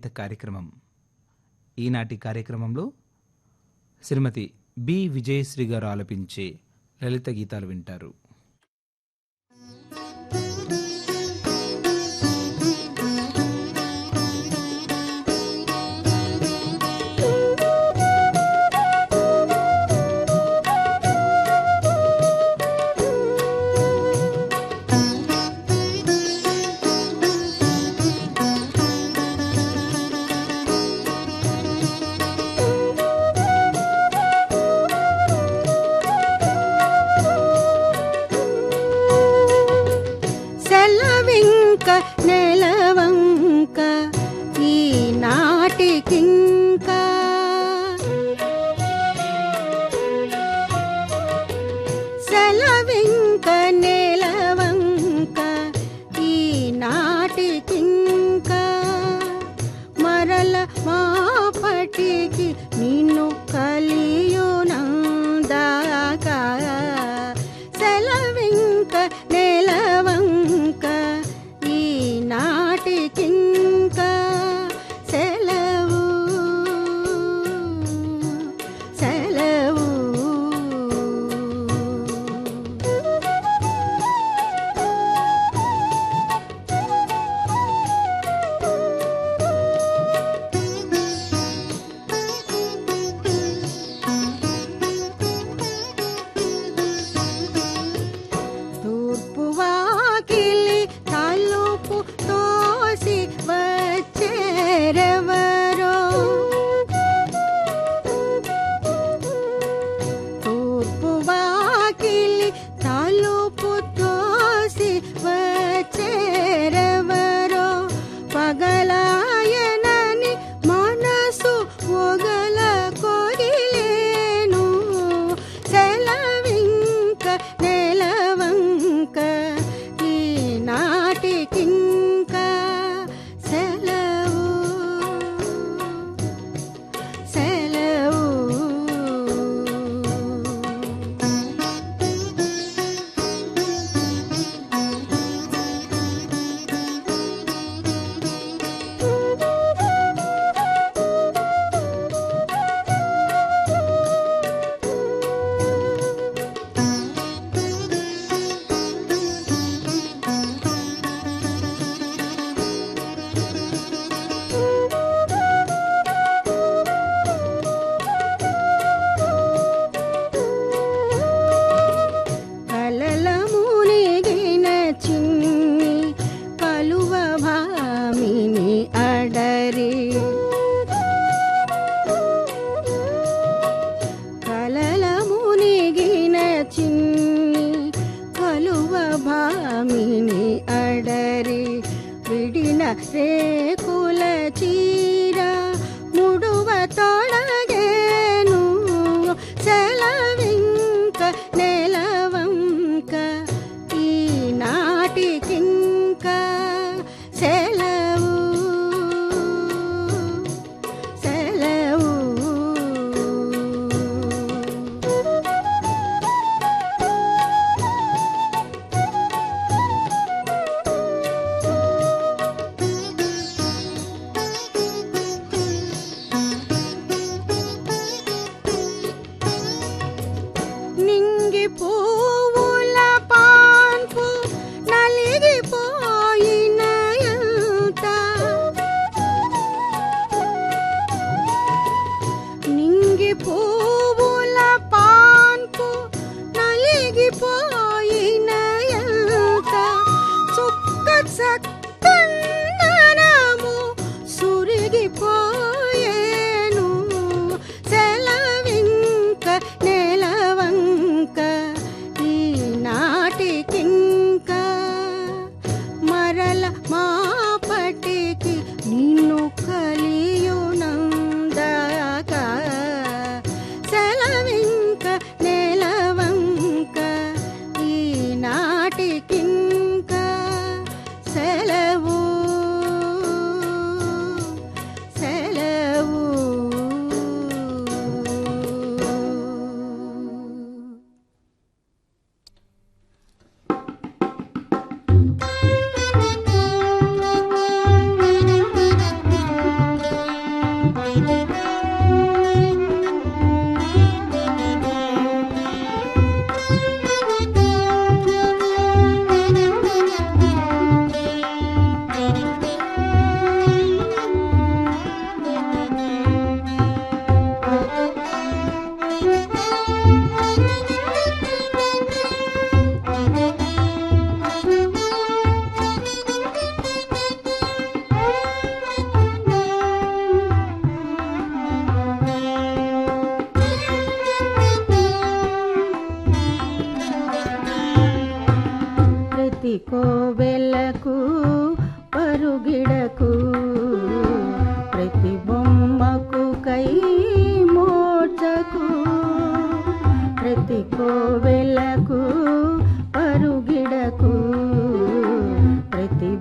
The కార్యక్రమం. ఈనాటి కార్యక్రమంలో శ్రీమతి బి. విజయశ్రీ గారు ఆలపించే లలిత గీతాలు వింటారు. செலவெங்க गिरी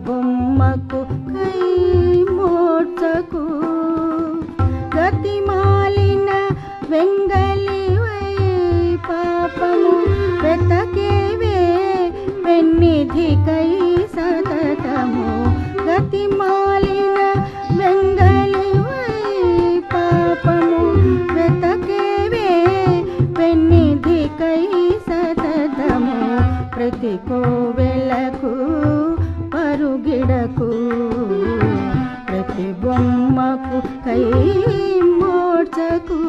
బొమ్మకు కై మోర్చకు గతి మాలిన వెంగలి వై పాపము వెతకేవే వెన్నిధి కై సతతము. గతి మాలిన వెంగలి వై పాపము వెతకేవే వెన్నిధి కై సతతము. ప్రతికో వెలకు మరుగిడకు ప్రతి బొమ్మకు కై మోడ్చకు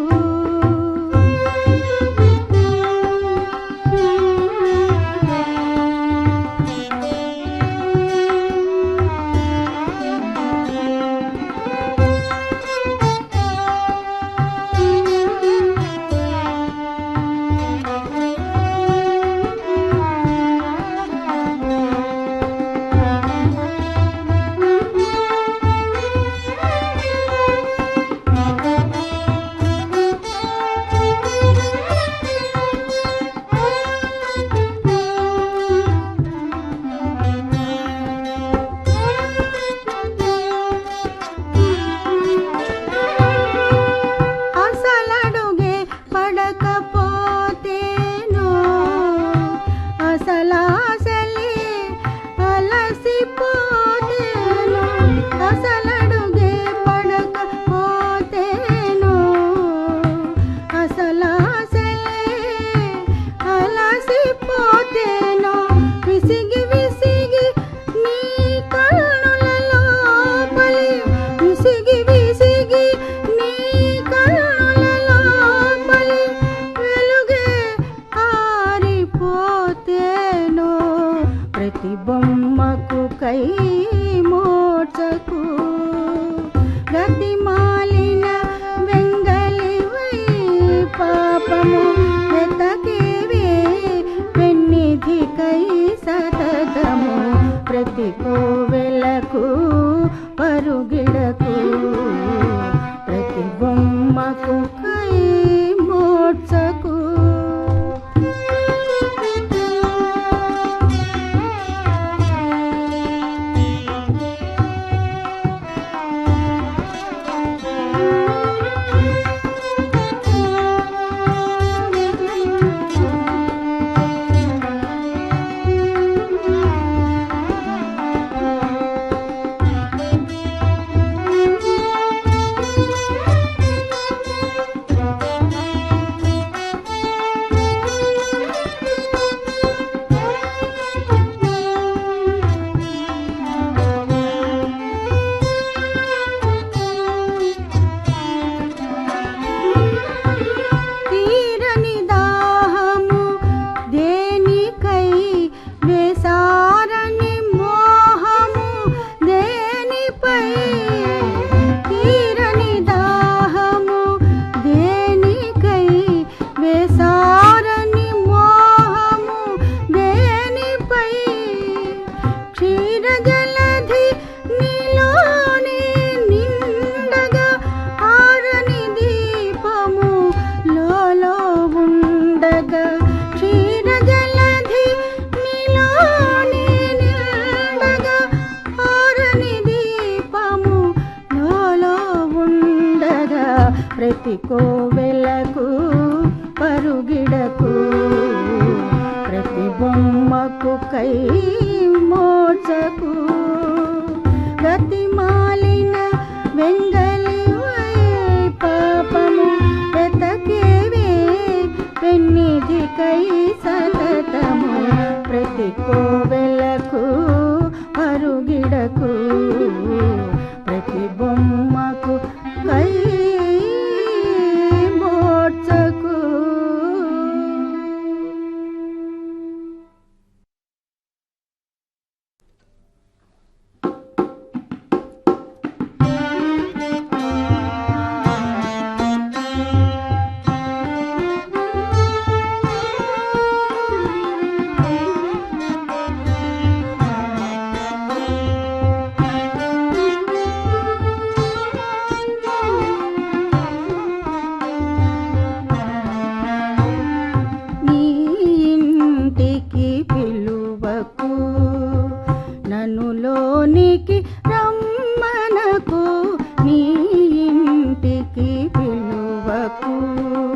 పాపము వెతకేవే పెన్నిధికై సతతము ప్రతి కోవెలకు ప్రతి కోవెలకు పరుగిడకు. ప్రతి బొమ్మకు కై మోచకు. గతి మాలిన వెంగలి పాపము వెతకేవే పెన్నిధి కై సతతము. ప్రతి కోవెలకు పరుగిడకు. you.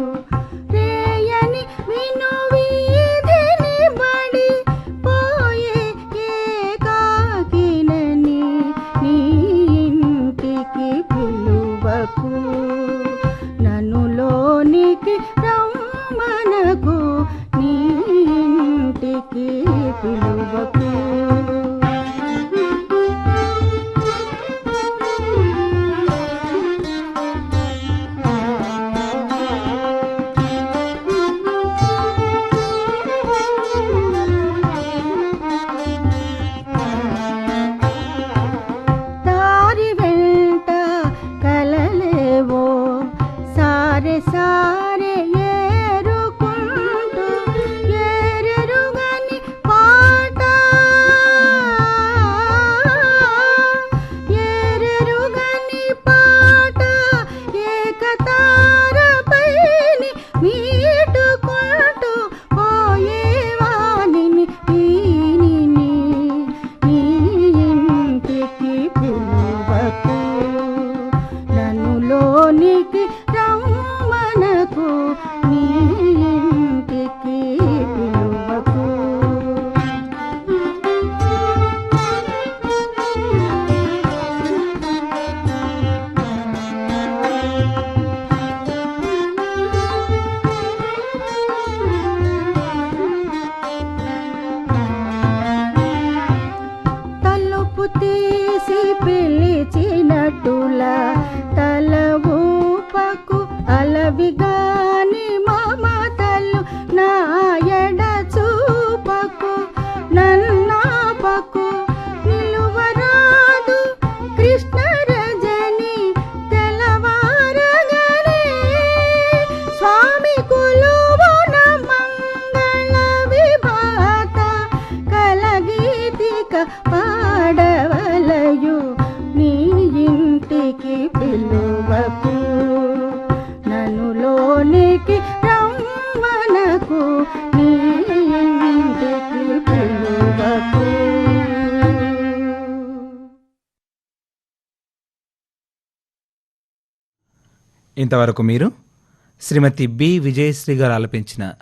sabi ka వరకు మీరు శ్రీమతి బి. విజయశ్రీ గారు ఆలపించిన